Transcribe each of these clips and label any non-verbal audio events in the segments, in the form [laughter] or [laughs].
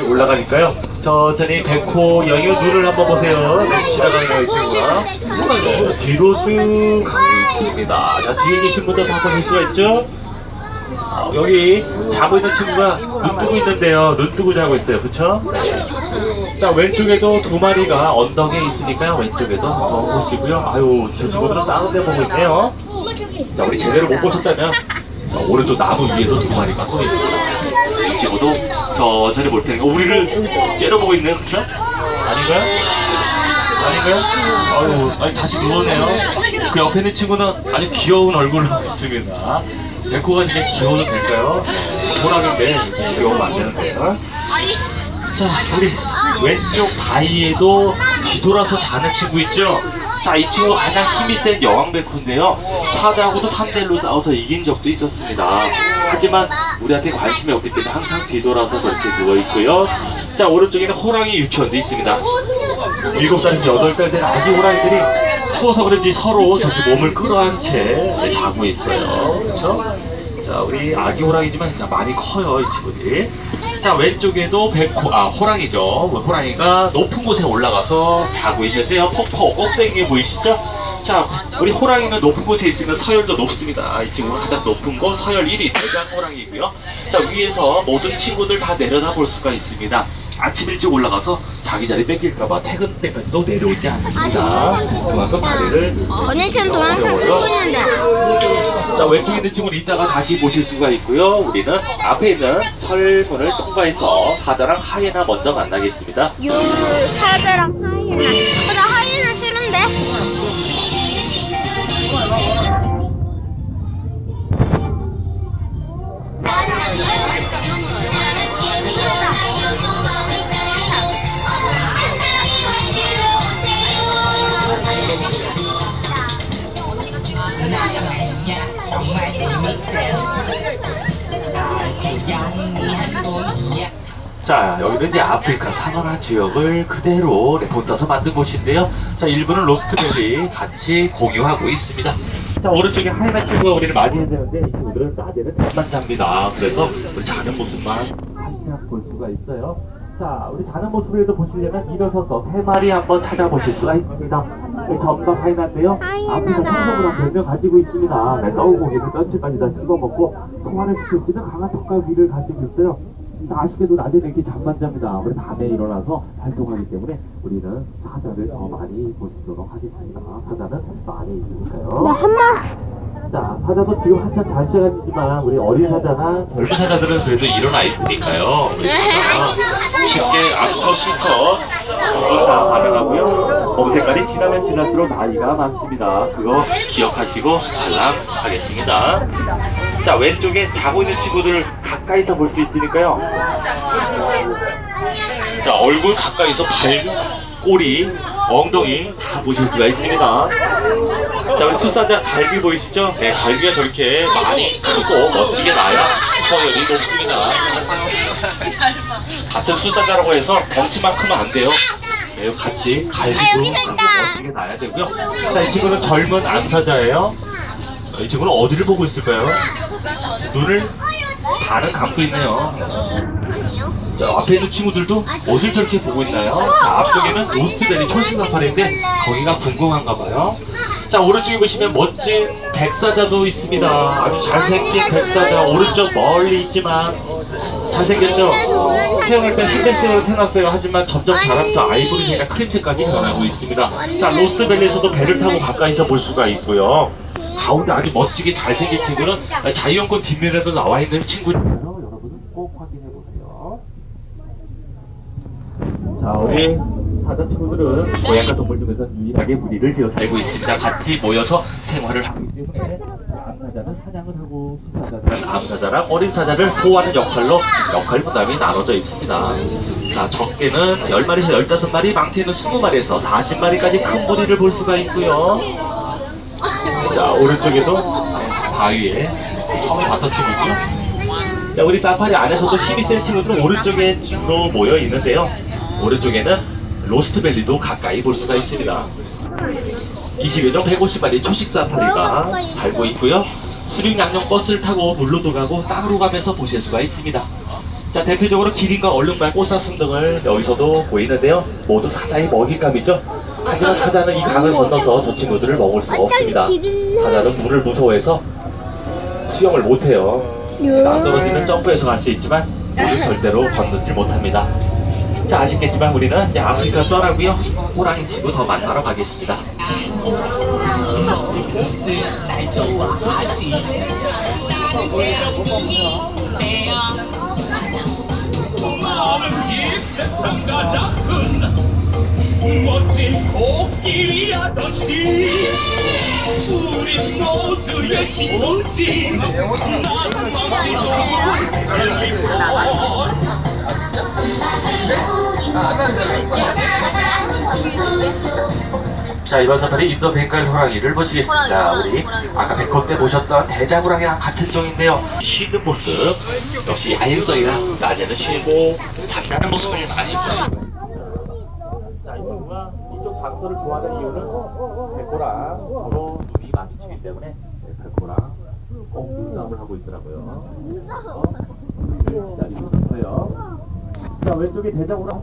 올라가니까요. 천천히 백호 여유 눈을 한번 보세요. 네, 지나가는 이 친구가 네, 뒤로 쓱 가고 있습니다. 자 뒤에 계신 분들 다 보실 수가 있죠? 아, 여기 자고 있는 친구가 눈 뜨고 있는데요. 눈 뜨고 자고 있어요. 그쵸? 네. 자 왼쪽에도 두 마리가 언덕에 있으니까요. 왼쪽에도 한번 보시고요. 아유 저 친구들은 다른 데 보고 있네요. 자 우리 제대로 못 보셨다면 자, 오른쪽 나무 위에도 두 마리가 또 있습니다. 이 친구도 천천히 볼 테니까 우리를 째려보고 있네요. 그쵸? 아닌가요? 아닌가요? 아유, 아니 다시 누웠네요. 그 옆에 있는 친구는 아주 귀여운 얼굴로 있습니다. 백호가 이제 귀여워도 될까요? 호랑인데 이렇게 귀여우면 안 되는데요. 자, 우리 왼쪽 바위에도 뒤돌아서 자는 친구 있죠? 자, 이 친구 가장 힘이 센 여왕백호인데요. 사자하고도 3대1로 싸워서 이긴 적도 있었습니다. 하지만 우리한테 관심이 없기 때문에 항상 뒤돌아서 그렇게 누워있고요. 자, 오른쪽에는 호랑이 유치원도 있습니다. 7살에서 8살 된 아기 호랑이들이 추워서 그런지 서로 저렇게 몸을 끌어안 채 자고 있어요. 그렇죠? 자, 우리 아기 호랑이지만 진짜 많이 커요, 이 친구들이. 자, 왼쪽에도 백호, 아, 호랑이죠. 호랑이가 높은 곳에 올라가서 자고 있는데요. 폭포, 꼭대기에 보이시죠? 자, 우리 호랑이는 높은 곳에 있으면 서열도 높습니다. 이 친구는 가장 높은 곳 서열 1위 대장 호랑이고요. 자, 위에서 모든 친구들 다 내려다 볼 수가 있습니다. 아침 일찍 올라가서 자기 자리 뺏길까봐 퇴근 때까지도 내려오지 않습니다. 그만큼 다리를 언니 지금 동영상 찍고 있는데 자 왼쪽에 있는 친구는 이따가 다시 보실 수가 있고요. 우리는 앞에 있는 철문을 통과해서 사자랑 하이에나 먼저 만나겠습니다. 요 사자랑 하이에나 자 여기는 이제 아프리카 사바나 지역을 그대로 레폰 따서 만든 곳인데요. 자 일부는 로스트벨리 같이 공유하고 있습니다. 자 오른쪽에 하이에나 친구가 우리를 많이 해주는데 이 친구들은 낮에는 잠만 잡니다. 그래서 우리 자는 모습만 살짝 볼 수가 있어요. 자, 우리 자는 모습에도 보시려면 일어서서 세 마리 한번 찾아보실 수가 있습니다. 이 점과 하이나인데요. 아프리카 청소부란 별명 가지고 있습니다. 네, 썩고기를 뼈치까지 다 씹어먹고 소화를 시킬 수 있는 강한 턱과 위를 가지고 있어요. 아쉽게도 낮에 이렇게 잠만 잡니다. 우리 밤에 일어나서 활동하기 때문에 우리는 사자를 더 많이 있도록 하겠습니다. 사자는 많이 있으니까요. 한마 자, 사자도 지금 한참 잘 시간이지만 우리 어린 사자나 젊은 사자들은 그래도 일어나 있으니까요. 사자가 쉽게 암컷, 수컷 모두 다 가능하고요. 몸 색깔이 지나면 지날수록 나이가 많습니다. 그거 기억하시고 관람하겠습니다. 자, 왼쪽에 자고 있는 친구들 가까이서 볼 수 있으니까요. 자, 얼굴 가까이서 발, 꼬리, 엉덩이 다 보실 수가 있습니다. 자, 우리 수사자 갈비 보이시죠? 네, 갈비가 저렇게 많이 크고 멋지게 나야 서열이 높습니다. 같은 수사자라고 해서 덩치만 크면 안 돼요. 네, 같이 갈비도 크고 멋지게 나야 되고요. 자, 이 친구는 젊은 암사자예요. 이 친구는 어디를 보고 있을까요? 눈을 반은 감고 있네요. 자, 앞에 있는 친구들도 어딜 저렇게 보고 있나요? 자, 앞쪽에는 로스트벨리 철수나팔인데 거기가 궁금한가 봐요. 자, 오른쪽에 보시면 멋진 백사자도 있습니다. 아주 잘생긴 백사자. 오른쪽 멀리 있지만 잘생겼죠? 태어날 때 흰색으로 태어났어요. 하지만 점점 자라서 아이보리색과 크림색까지 변하고 있습니다. 자, 로스트벨리에서도 배를 타고 가까이서 볼 수가 있고요. 가운데 아주 멋지게 잘생긴 친구는 자유연권 뒷면에도 나와 있는 친구니까요. 여러분은 꼭 확인해 보세요. 자, 우리 사자 친구들은 고양과 동물 중에서 유일하게 무리를 지어 살고 있습니다. 같이 모여서 생활을 하기 때문에 암사자는 사냥을 하고 수사자는 암사자랑 어린 사자를 보호하는 역할로 역할 부담이 나눠져 있습니다. 자, 적게는 10마리에서 15마리, 많게는 20마리에서 40마리까지 큰 무리를 볼 수가 있고요. 자, 오른쪽에도 바위에 성을 받쳐치고요. 자, 우리 사파리 안에서도 힘이 센 친구들은 오른쪽에 주로 모여 있는데요. 오른쪽에는 로스트밸리도 가까이 볼 수가 있습니다. 20여종 150마리 초식 사파리가 살고 있고요. 수륙 양용 버스를 타고 물로도 가고 땅으로 가면서 보실 수가 있습니다. 자, 대표적으로 기린과 얼룩말, 꽃사슴 등을 여기서도 보이는데요. 모두 사자의 먹잇감이죠. 하지만 사자는 이 강을 건너서 저 친구들을 먹을 수가 없습니다. 사자는 물을 무서워해서 수영을 못해요. 낭떠러지는 점프해서 갈 수 있지만 물을 절대로 건너지 못합니다. 자, 아쉽겠지만 우리는 이제 아프리카 떠나고요. 호랑이 친구 더 만나러 가겠습니다. 이 세상 가장 큰 멋진 코끼리 아저씨 우리 모두의 친구지 나는 좋은 헬리포 자, 이번 사파리 인도 벵갈 호랑이를 보시겠습니다. 호랑이, 우리 호랑이, 아까 백호 때 보셨던 대자호랑이랑 같은 종인데요. 쉬는 모습, 역시 야행성이라 낮에는 쉬고 잠자는 모습을 많이 보여요. 장소를 좋아하는 이유는 백호랑 서로 눈이 마주치기 때문에 네, 백호랑 꼭 눈싸움을 하고 있더라고요. 어? 자, 이쪽은 보세요. 자, 왼쪽에 대자호랑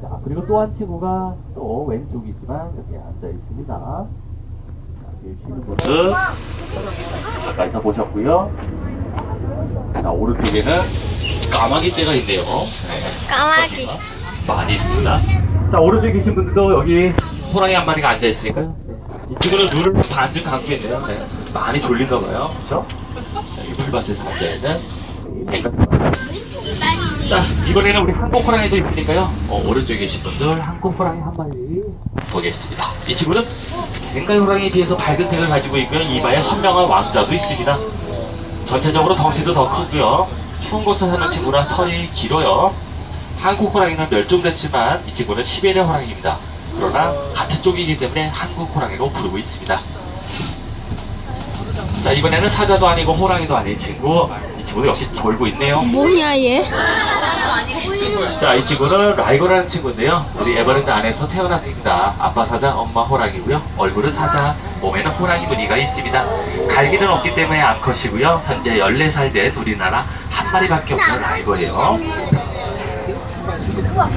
자, 그리고 또 한 친구가 또 왼쪽이지만 여기 앉아 있습니다. 자, 여기 쉬는 모습. 가까이서 보셨고요. 자, 오른쪽에는 까마귀 떼가 있네요. 네. 까마귀. 많이 있습니다. 자, 오른쪽에 계신 분들도 여기 호랑이 한 마리가 앉아 있으니까요. 이 친구는 눈을 반쯤 감고 있네요. 네. 많이 졸린가 봐요. 그렇죠? 자, 이 물밭에 앉아 있는 자, 이번에는 우리 한국 호랑이도 있으니까요. 어, 오른쪽에 계신 분들 한국 호랑이 한 마리 보겠습니다. 이 친구는 벵갈 호랑이에 비해서 밝은 색을 가지고 있고요. 이마에 선명한 왕자도 있습니다. 전체적으로 덩치도 더 크고요. 추운 곳에 사는 친구라 털이 길어요. 한국 호랑이는 멸종됐지만 이 친구는 시베리아 호랑이입니다. 그러나 같은 쪽이기 때문에 한국 호랑이로 부르고 있습니다. 자, 이번에는 사자도 아니고 호랑이도 아닌 친구. 이 친구도 역시 돌고 있네요. 뭐냐 얘? 자, 이 친구는 라이거라는 친구인데요. 우리 에버랜드 안에서 태어났습니다. 아빠 사자, 엄마 호랑이고요. 얼굴은 사자, 몸에는 호랑이 무늬가 있습니다. 갈기는 없기 때문에 암컷이고요. 현재 14살 된 우리나라 한 마리밖에 없는 라이거예요.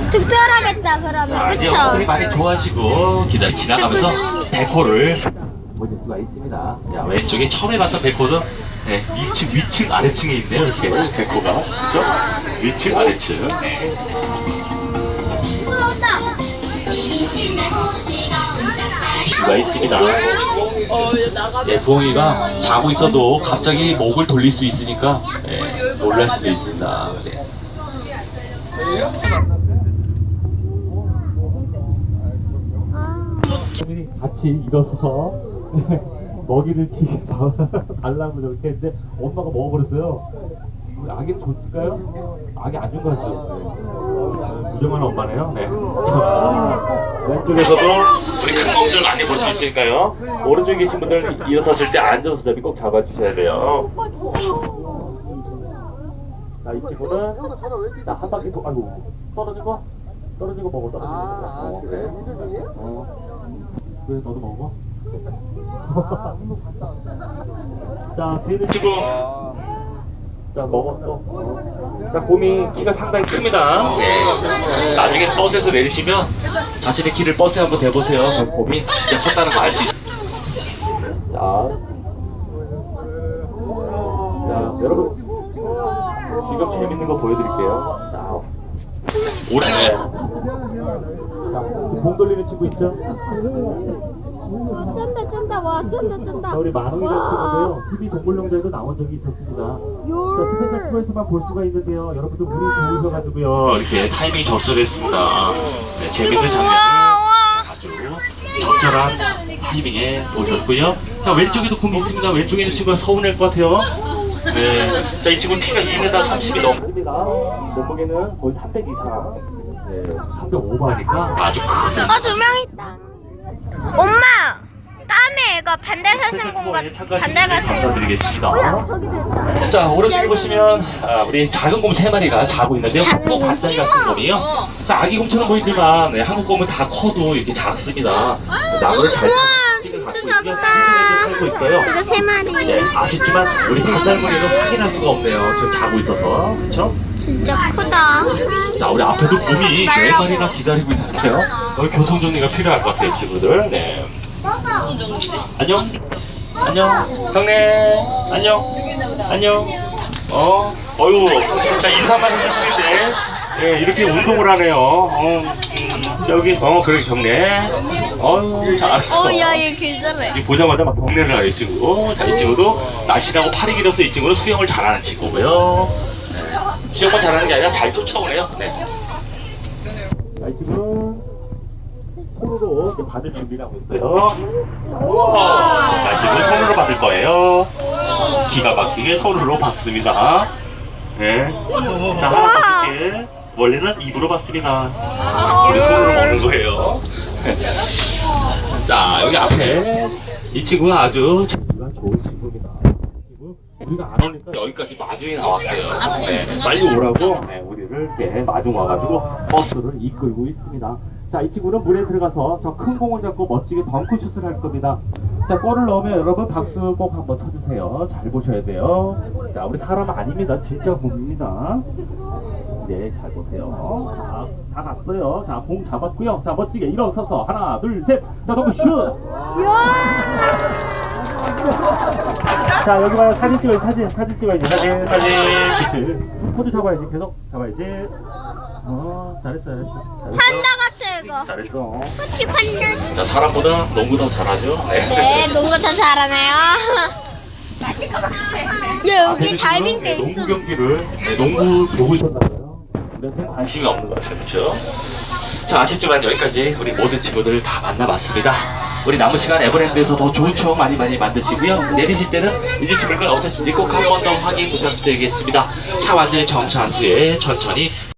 특별하겠다 그러면 자, 이제 그쵸? 소리 많이 좋아하시고 기다 지나가면서 백호를 보실 수가 있습니다. 자, 왼쪽에 처음에 봤던 백호는 네, 위층, 위층, 아래층에 있네요. 이렇게 백호가. 그죠? 위층, 아래층. 네. 가 있습니다. 예, 부엉이가 자고 있어도 갑자기 목을 돌릴 수 있으니까 예, 놀랄 수도 있습니다. 네. 친구들이 같이 일어서서 [laughs] 먹이를 지 [laughs] 달라고 저렇게 했는데 엄마가 먹어버렸어요. 우리 아기는 줬을까요? 아기 안 준 거 같아요. 네. 무정한 엄마네요. 네. [laughs] 왼쪽에서도 우리 큰 멍들 많이 볼 수 있으니까요. 오른쪽에 계신 분들 일어섰을 때 앉아서 잡이 꼭 잡아주셔야 돼요. 자, 이 친구는 자, 한 바퀴 도, 아이고 떨어진 거? 떨어진 거 먹어, 떨어진 거. 어, 그래. 어. 왜 너도 먹어? [laughs] 자, 뒤에는 친구. 자, 먹어, 또. 어. 자, 곰이 키가 상당히 큽니다. 네. 나중에 버스에서 내리시면 자신의 키를 버스에 한번 대보세요. 그럼 곰이 진짜 컸다는 거 알 수 있어요. 자. 자, 여러분. 지금 재밌는 거 보여드릴게요. 자, 오래. 자, 봉 돌리는 친구 있죠? 쩐다 쩐다 와 쩐다 쩐다. 자, 우리 만홍이라는 친구인데요. TV 동물농장에도 나온 적이 있었습니다. 자, 스페셜 프로에서만 볼 수가 있는데요. 여러분들 운이 좋으셔가지고요. 이렇게 타이밍이 적절했습니다. 네, 재밌는 장면을 아주 적절한 타이밍에 보셨고요. 자, 왼쪽에도 곰이 있습니다. 왼쪽에 있는 친구가 서운할 것 같아요. 네. 자, 이 친구는 키가 2m 30이 넘습니다. 몸무게는 거의 300 이상. 네, 305마니까 아주 큰. 어 두 명 있다. 엄마 까메 이거 반달사슴 공과 반달가슴. 감사드리겠습니다. 저기도 있다. 자, 오른쪽에 보시면 아, 우리 작은 곰 세 마리가 자고 있는데요. 작은 곰? 반달 같은 곰이요. 자, 아기 곰처럼 보이지만 네, 한국 곰은 다 커도 이렇게 작습니다. 나무를 잘 타는 갖고 있고요. 살고 있어요. 이거 세 마리. 네, 아쉽지만 우리 반달무리는 확인할 수가 없네요. 지금 자고 있어서. 그렇죠? 진짜 크다. 자, 우리 앞에도 곰이 네 마리나 기다리고 있는데요. 여기 교통 정리가 필요할 것 같아요, 친구들. 네. 안녕. 안녕. 형네. 안녕. 안녕. 어, 어유. 자, 인사만 해주시는데. 네, 이렇게 운동을 하네요. 어, 음, 여기, 어, 그래, 경례. 어유 잘했어. 어, 야, 얘 기절해. 이 보자마자 막 경례를 하이 친구. 자, 이 친구도 날씬하고 팔이 길어서 이 친구는 수영을 잘하는 친구고요. 네. 수영만 잘하는 게 아니라 잘 쫓아오네요. 네. 자, 이 친구는 손으로 이제 받을 준비를 하고 있어요. 자, 이 친구는 손으로 받을 거예요. 기가 막히게 손으로 받습니다. 네. 자, 하나 더 줄게. 원래는 입으로 받습니다. 우리 손으로 먹는 거예요. [laughs] 자, 여기 앞에 이 친구가 아주 자기가 좋은 친구입니다. 그리고 우리가 안 오니까 여기까지 마중이 나왔어요. 네, 빨리 오라고 네, 우리를 이렇게 마중 와가지고 버스를 이끌고 있습니다. 자, 이 친구는 물에 들어가서 저 큰 공을 잡고 멋지게 덩크슛을 할 겁니다. 자, 골을 넣으면 여러분 박수 꼭 한번 쳐주세요. 잘 보셔야 돼요. 자, 우리 사람 아닙니다. 진짜 공입니다. 네, 잘 보세요. 자, 다 갔어요. 자, 공 잡았고요. 자, 멋지게 일어서서 하나, 둘, 셋. 자, 너무 슛. 자, 여기 봐요. 사진 찍어야지, 사진. 사진 찍어야지. 사진, 사진. 그치. 포즈 잡아야지. 계속 잡아야지. 어, 잘했어, 잘했어. 잘했어. 판다 같아, 이거. 잘했어. 그치, 판다. 자, 사람보다 농구 더 잘하죠? 네, 농구 더 잘하네요. 야, 여기 다이빙 돼 농구 있어. 경기를 네, 농구 보고 있었나 근데 관심이 없는 것 같아요, 그렇죠? 자, 아쉽지만 여기까지 우리 모든 친구들 다 만나봤습니다. 우리 남은 시간 에버랜드에서 더 좋은 추억 많이 많이 만드시고요. 내리실 때는 잊으실 걸 없으신지 꼭 한 번 더 확인 부탁드리겠습니다. 차 완전히 정차한 후에 천천히